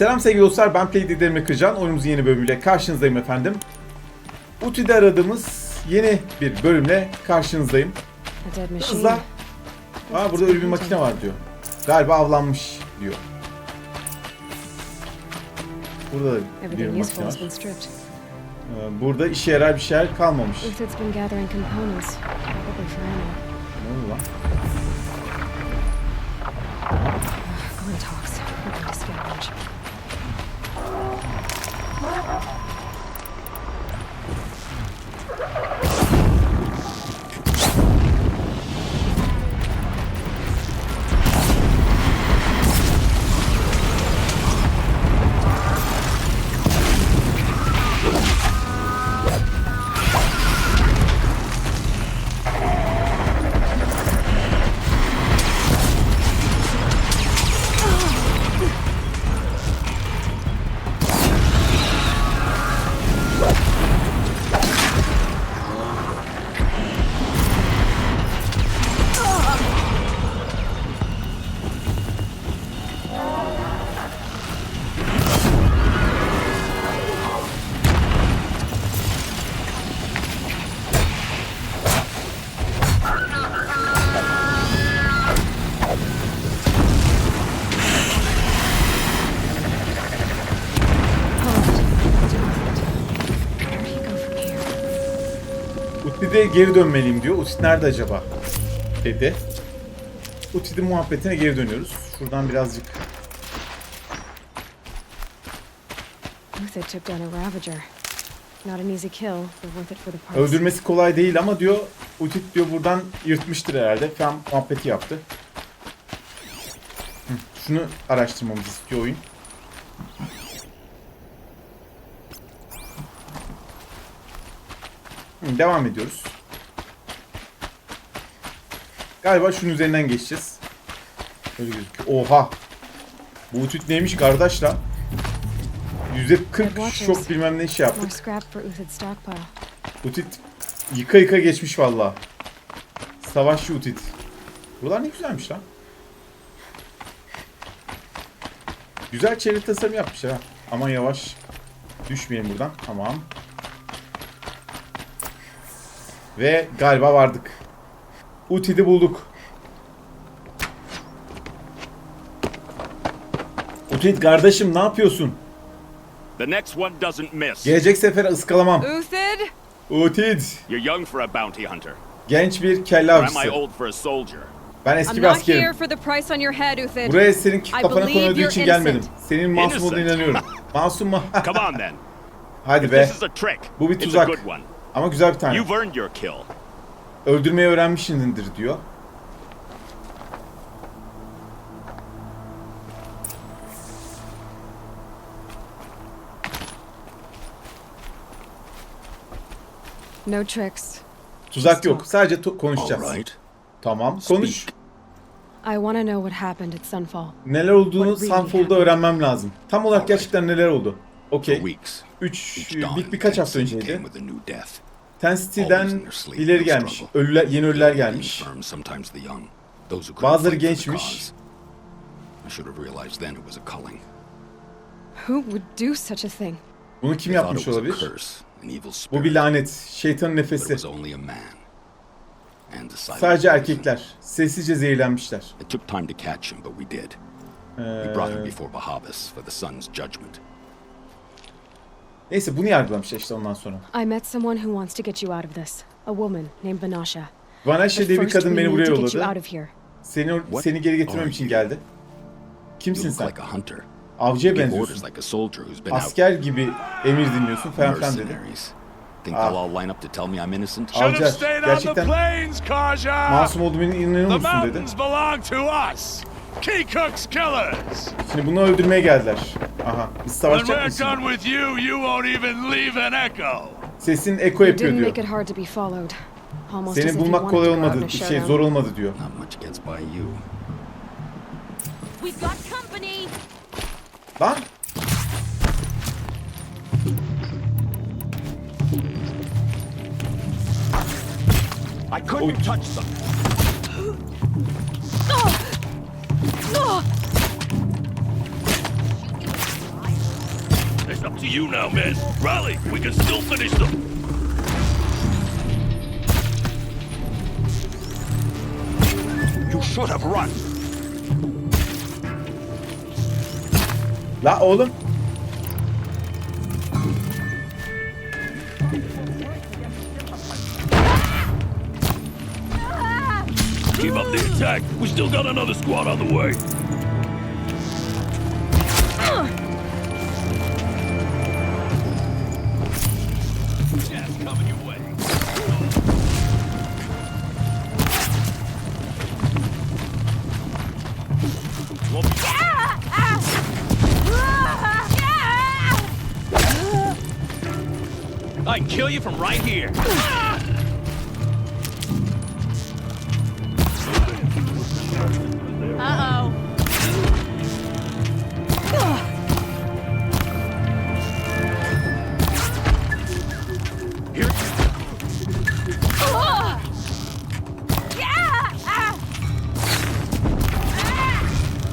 Selam sevgili dostlar ben Playdealer'ime Kırcan. Oyunumuzun yeni bölümüyle karşınızdayım efendim. Uti'de aradığımız yeni bir bölümle karşınızdayım. Hızla. Aa burada ölü bir makine var diyor. Galiba avlanmış diyor. Burada da bir makine var. Ee, Burada işe yarar bir şeyler kalmamış. Ne oldu lan? Uti'de geri dönmeliyim diyor. Uti nerede acaba? Dedi. Uti'de muhabbetine geri dönüyoruz. Şuradan birazcık. Öldürmesi kolay değil ama diyor Utit diyor buradan yırtmıştır herhalde. Falan muhabbeti yaptı. Şunu araştırmamızı istiyor oyun. Devam ediyoruz. Galiba şunun üzerinden geçeceğiz. Öyle gözüküyor. Oha! Bu Utit neymiş kardeş lan? %40 şok bilmem ne şey yaptık. Utit yıka yıka geçmiş valla. Savaşçı Utit. Buralar ne güzelmiş lan. Güzel çevre tasarım yapmış ha. Aman yavaş. Düşmeyelim buradan. Tamam. Ve galiba vardık. Utid'i bulduk. Utit kardeşim ne yapıyorsun? The next one doesn't miss. Gelecek sefere ıskalamam. Uthid? Utit. You're young for a bounty hunter. Genç bir kelle Or am I avcısı. old for a soldier? Ben eski I'm bir not askerim. here for the price on your head, Uthid. Buraya senin kafana konulduğu için gelmedim. Senin masum olduğuna inanıyorum. Masum mu? Come on then. Hadi be. this is a trick, Bu bir it's a tuzak. Ama güzel bir tane. You've earned your kill. Öldürmeyi öğrenmişsindir diyor. No tricks. Tuzak yok. Sadece konuşacağız. Tamam. Konuş. I want to know what happened at Sunfall. Neler olduğunu Sunfall'da öğrenmem lazım. Tam olarak gerçekten neler oldu? Okey. weeks. 3 Each bir, birkaç hafta önceydi. came with a new death. Ten City'den ileri gelmiş. struggle. Ölüler, yeni ölüler gelmiş. infirm, sometimes the young. Those who couldn't Bazıları gençmiş. cause. I should have realized then it was a culling. Who would do such a thing? Bunu kim yapmış it was a olabilir? Bu bir lanet. Şeytanın nefesi. Sadece erkekler. Sessizce zehirlenmişler. It neyse bunu yargılamışlar işte ondan sonra. I met someone who wants to get you out of this. A woman named Vanasha. Vanessa But diye bir first kadın beni buraya to get you yolladı. out of here. Seni What seni geri getirmem are için you? geldi. You Kimsin look sen? like a hunter. Avcıya benziyorsun. like a soldier who's been out. Asker gibi emir dinliyorsun falan filan dedi. Think Ah. they'll all line up to tell me I'm innocent? Avcı Should have stayed on the gerçekten plains, Kaja. masum olduğuma inanıyor musun dedi. Mountains belong to us. Key Cook's killers. Şimdi bunu öldürmeye geldiler. Aha biz When savaşacak we're mısın? done with you, you won't even leave an echo. Sesin eko You yapıyor didn't diyor. make it hard to be followed. Almost as Seni if you bulmak wanted kolay to go out olmadı. in a Bir şey showdown. zor olmadı diyor. Not much gets by you. We've got company. Lan I couldn't touch them. To you now, men. Rally. We can still finish them. You should have run. La oğlum. Keep up the attack. We still got another squad on the way. I can kill you from right here.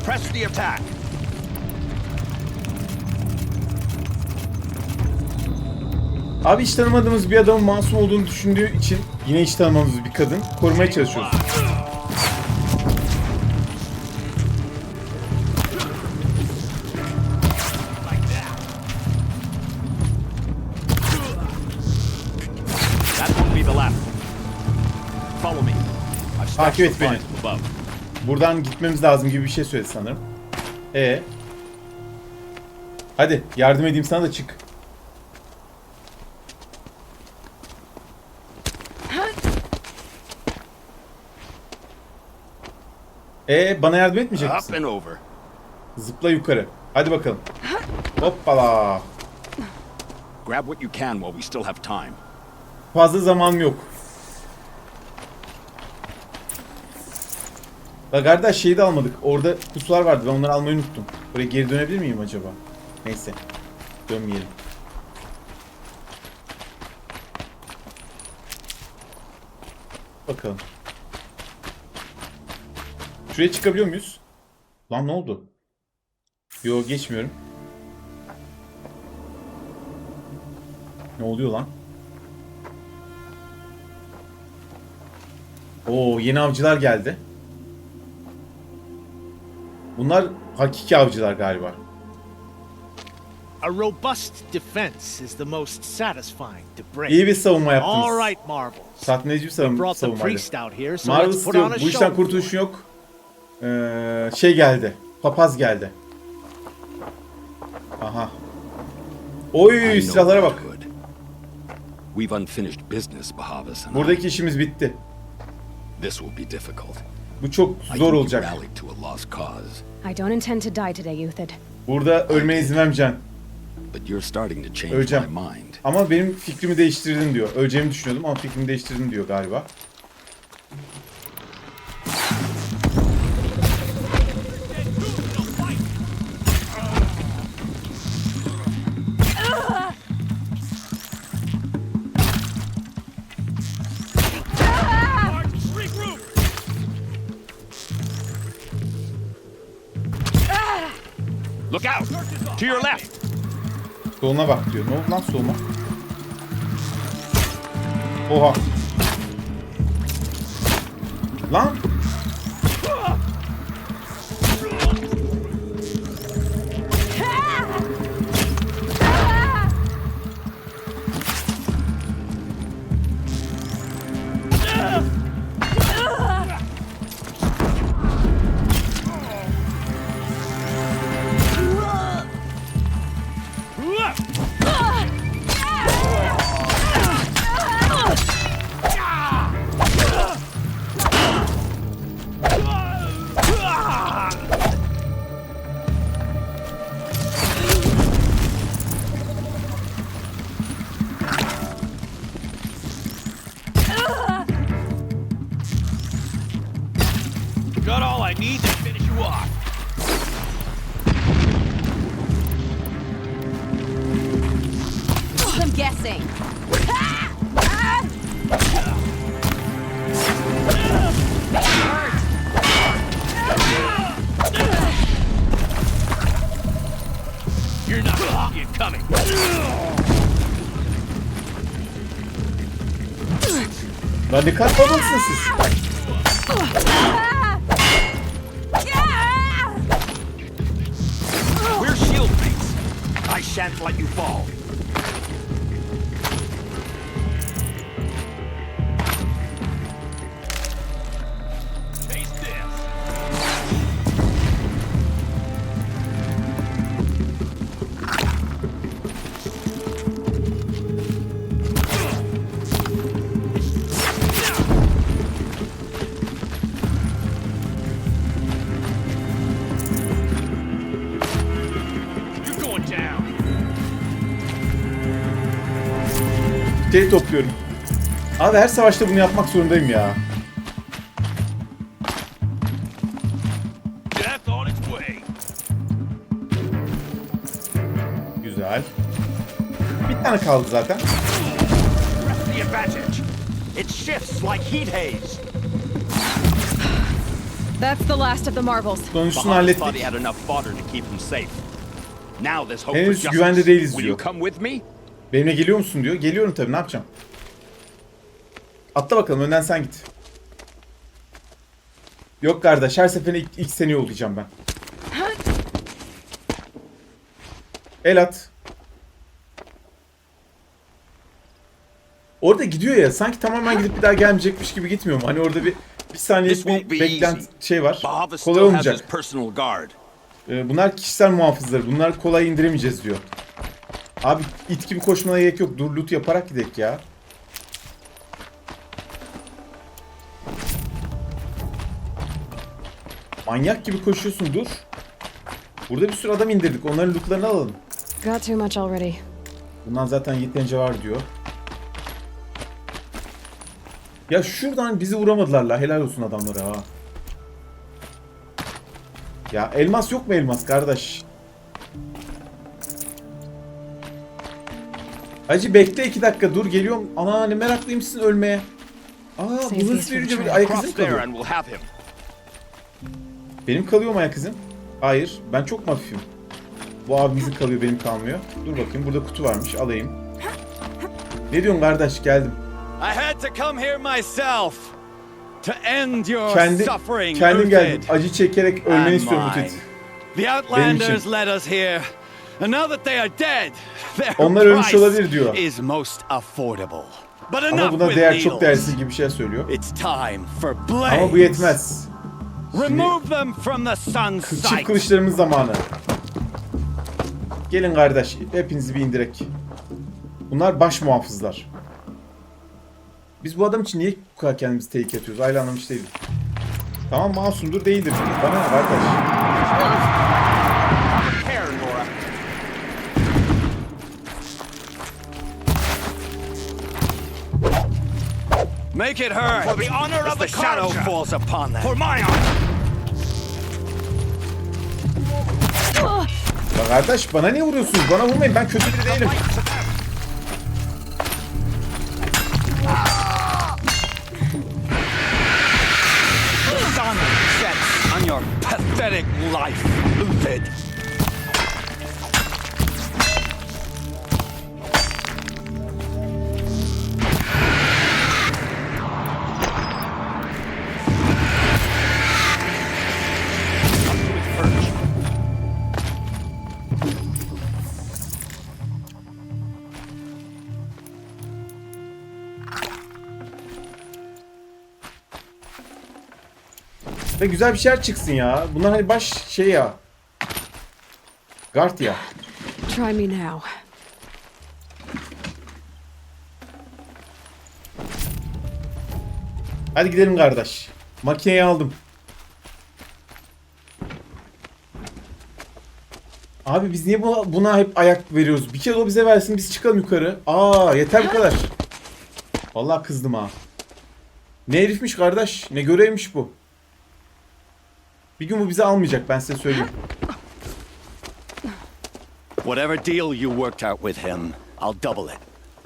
Press the attack. Abi hiç tanımadığımız bir adamın masum olduğunu düşündüğü için yine hiç tanımadığımız bir kadın korumaya çalışıyoruz. Takip et beni. Buradan gitmemiz lazım gibi bir şey söyledi sanırım. E. Hadi yardım edeyim sana da çık. E bana yardım etmeyecek Up misin? and over. Zıpla yukarı. Hadi bakalım. Hoppala. Grab what you can while we still have time. Fazla zamanım yok. Bak kardeş şeyi de almadık. Orada kutular vardı. Ben onları almayı unuttum. Buraya geri dönebilir miyim acaba? Neyse. Dönmeyelim. Bakalım. Şuraya çıkabiliyor muyuz? Lan ne oldu? Yo geçmiyorum. Ne oluyor lan? Oo yeni avcılar geldi. Bunlar hakiki avcılar galiba. A robust defense is the most satisfying to break. İyi bir savunma yaptınız. All right, Marvels. Tatmin edici bir savun savunmaydı. Marvel diyor, bu işten kurtuluş yok. Ee, şey geldi. Papaz geldi. Aha. Oy silahlara bak. We've unfinished business, I. Buradaki işimiz bitti. This will be difficult. Bu çok I zor think you olacak. I don't intend to die today, Euthyd. Burada ölmeye izin vermeyeceğim. but you're starting to change Öleceğim. my mind. Ama benim fikrimi değiştirdin diyor. Öleceğimi düşünüyordum ama fikrimi değiştirdin diyor galiba. Soluna bak diyor. Ne oldu lan soluna? Oha. Lan. Kadar babasınız siz? We're shield mates. I shan't let you fall. Şey topluyorum. Abi her savaşta bunu yapmak zorundayım ya. Death on its way. Güzel. Bir tane kaldı zaten. Press the advantage. It shifts like heat haze. That's the last of the Bahamut's thought hallettik. Henüz güvende değiliz Will you diyor. Benimle geliyor musun diyor. Geliyorum tabii ne yapacağım. Atla bakalım önden sen git. Yok kardeş her seferinde ilk, ilk seni yollayacağım ben. El at. Orada gidiyor ya sanki tamamen gidip bir daha gelmeyecekmiş gibi gitmiyor mu? Hani orada bir bir saniye This won't bir be beklent şey var. Kolay olmayacak. Ee, bunlar kişisel muhafızları. Bunlar kolay indiremeyeceğiz diyor. Abi it gibi koşmana gerek yok. Dur loot yaparak gidelim ya. Manyak gibi koşuyorsun dur. Burada bir sürü adam indirdik. Onların lootlarını alalım. Got too much already. Bundan zaten yeterince var diyor. Ya şuradan bizi vuramadılar la. Helal olsun adamlara ha. Ya elmas yok mu elmas kardeş? Hacı bekle iki dakika dur geliyorum. Ana ne meraklıymışsın ölmeye. Aa Save bu these hırs for verici the bir ayak izim kalıyor. Benim kalıyor mu ayak izim? Hayır. Ben çok mu hafifim? Bu abimizin kalıyor benim kalmıyor. Dur bakayım burada kutu varmış alayım. Ne diyorsun kardeş geldim. I had to come here myself to end your Kendi, suffering. kendim geldim. Acı çekerek ölmeni istiyorum mine. Utit. The Outlanders led us here, Onlar ölmüş olabilir diyor. is most affordable. But Ama buna değer çok değersiz gibi bir şey söylüyor. Ama bu yetmez. Remove them from the sun's Çift kılıçlarımız zamanı. Gelin kardeş, hepinizi bir indirek. Bunlar baş muhafızlar. Biz bu adam için niye bu kadar kendimizi tehlikeye atıyoruz? Ayrı anlamış değilim. Tamam masumdur değildir. Bana ne kardeş? Make it hurt. For the honor as of the the shadow falls upon them. For my honor. Ya kardeş bana niye vuruyorsunuz? Bana vurmayın ben kötü biri değilim. Ve güzel bir şeyler çıksın ya. Bunlar hani baş şey ya. Guard ya. Try me now. Hadi gidelim kardeş. Makineyi aldım. Abi biz niye buna, buna hep ayak veriyoruz? Bir kere o bize versin biz çıkalım yukarı. Aa yeter bu kadar. Vallahi kızdım ha. Ne herifmiş kardeş? Ne görevmiş bu? Bir gün bu bizi almayacak ben size söyleyeyim. Whatever deal you worked out with him, I'll double it.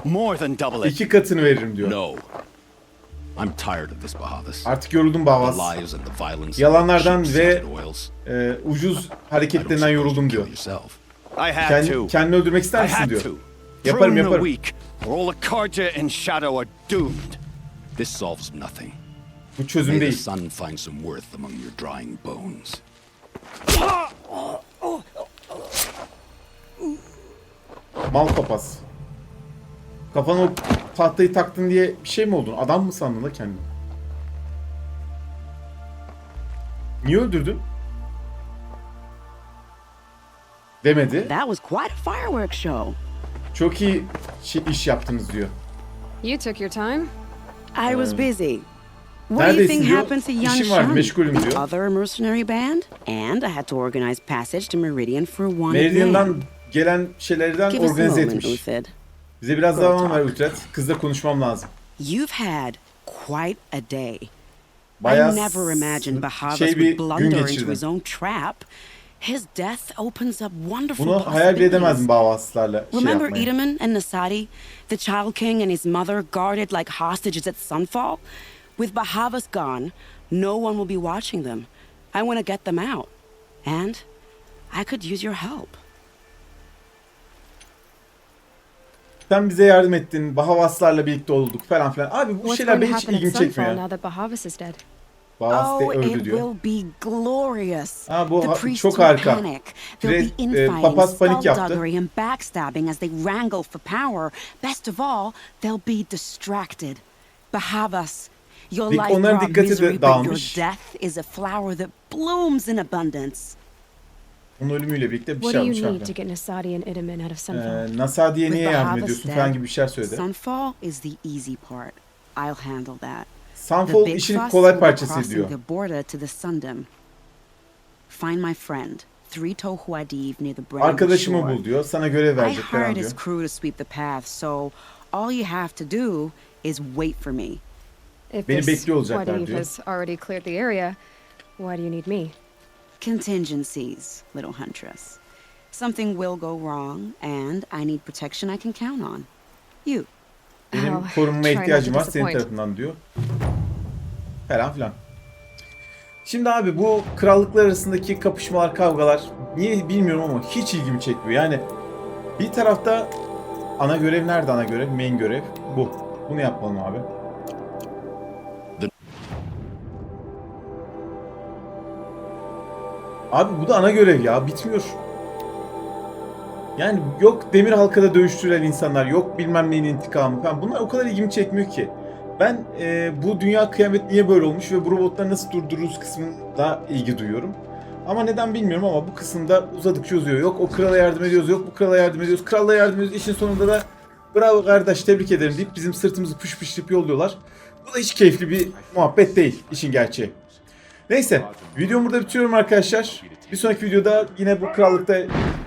More than double it. İki katını veririm diyor. No. I'm tired of this, Bahavas. Artık yoruldum violence. Yalanlardan ve e, ucuz hareketlerinden yoruldum diyor. to. kendini öldürmek ister misin diyor. Yaparım yaparım. all the Carja and Shadow are doomed. This solves nothing. Bu çözüm May the değil. sun find some worth among your drying bones. Mal papaz. Kafana o tahtayı taktın diye bir şey mi oldun? Adam mı sandın la kendini? Niye öldürdün? Demedi. That was quite a fireworks show. Çok iyi şey- iş yaptınız diyor. You took your time. I was busy. What do you Neredesin think diyor. happened to young İşim Shun? meşgulüm diyor. Other mercenary band? And I had to organize passage to Meridian for one man. Meridian'dan gelen şeylerden Give us a organize moment, etmiş. Uthid. Bize biraz zaman ver talk. Utret. Kızla konuşmam lazım. You've had quite a day. Bayağı I never imagined Bahavas şey bir would gün blunder into his own trap. His death opens up wonderful Bunu hayal bile possibilities. edemezdim Bağvaslarla şey Remember yapmayı. Edaman and Nasadi? The Child King and his mother guarded like hostages at sunfall? With Bahavas gone, no one will be watching them. I want to get them out. And I could use your help. Sen bize yardım ettin. Bahavaslarla birlikte olduk falan filan. Abi bu What's şeyler going to benim hiç happen at ilgimi Sunfall çekmiyor. now that Bahavas is dead? Bağvas oh, de öldü it diyor. will be glorious. Ha, bu the ha- priests çok will harika. panic. There'll Direkt, be e, infighting, papaz panik yaptı. skullduggery, and backstabbing as they wrangle for power. Best of all, they'll be distracted. Bahavas, your Dik- life onların dikkati de misery, but your dağılmış. death is a flower that blooms in abundance. Onun ölümüyle birlikte bir What şey do yapmış you need abi. to get Nasadi and Idaman out of Sunfall? Ee, Nasadi'ye niye yardım ediyorsun falan gibi bir şeyler söyledi. Sunfall is the easy part. I'll handle that. Sunfall işin kolay parçası diyor. the border to the Sundom. Find my friend, Three Toe Huadiv near the Brand Arkadaşımı bul diyor. Sana görev I verecek falan hired diyor. his crew to sweep the path, so all you have to do is wait for me. If beni this bekliyor olacaklar diyor. has already cleared the area, why do you need me? Contingencies, little huntress. Something will go wrong, and I need protection I can count on. You. Benim I'll korunmaya try not ihtiyacım to var senin disappoint. tarafından diyor. Falan filan. Şimdi abi bu krallıklar arasındaki kapışmalar, kavgalar niye bilmiyorum ama hiç ilgimi çekmiyor. Yani bir tarafta ana görev nerede ana görev? Main görev bu. Bunu yapalım abi. Abi bu da ana görev ya. Bitmiyor. Yani yok demir halkada dövüştürülen insanlar, yok bilmem neyin intikamı falan. Bunlar o kadar ilgimi çekmiyor ki. Ben e, bu dünya kıyamet niye böyle olmuş ve bu robotları nasıl durdururuz kısmında ilgi duyuyorum. Ama neden bilmiyorum ama bu kısımda uzadıkça uzuyor. Yok o krala yardım ediyoruz, yok bu krala yardım ediyoruz. Kralla yardım ediyoruz. İşin sonunda da bravo kardeş tebrik ederim deyip bizim sırtımızı pış pışlayıp yolluyorlar. Bu da hiç keyifli bir muhabbet değil işin gerçeği. Neyse videomu burada bitiriyorum arkadaşlar. Bir sonraki videoda yine bu krallıkta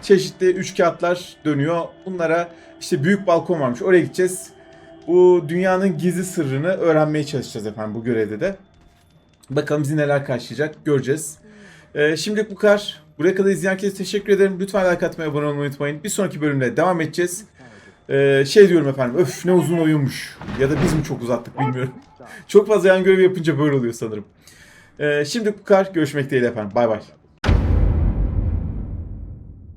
çeşitli üç kağıtlar dönüyor. Bunlara işte büyük balkon varmış oraya gideceğiz. Bu dünyanın gizli sırrını öğrenmeye çalışacağız efendim bu görevde de. Bakalım bizi neler karşılayacak göreceğiz. Ee, şimdilik bu kadar. Buraya kadar izleyen herkese teşekkür ederim. Lütfen like atmayı, abone olmayı unutmayın. Bir sonraki bölümde devam edeceğiz. Ee, şey diyorum efendim, öf ne uzun oyunmuş. Ya da biz mi çok uzattık bilmiyorum. çok fazla yan görev yapınca böyle oluyor sanırım. Ee, şimdilik bu kadar. Görüşmek dileğiyle efendim. Bay bay.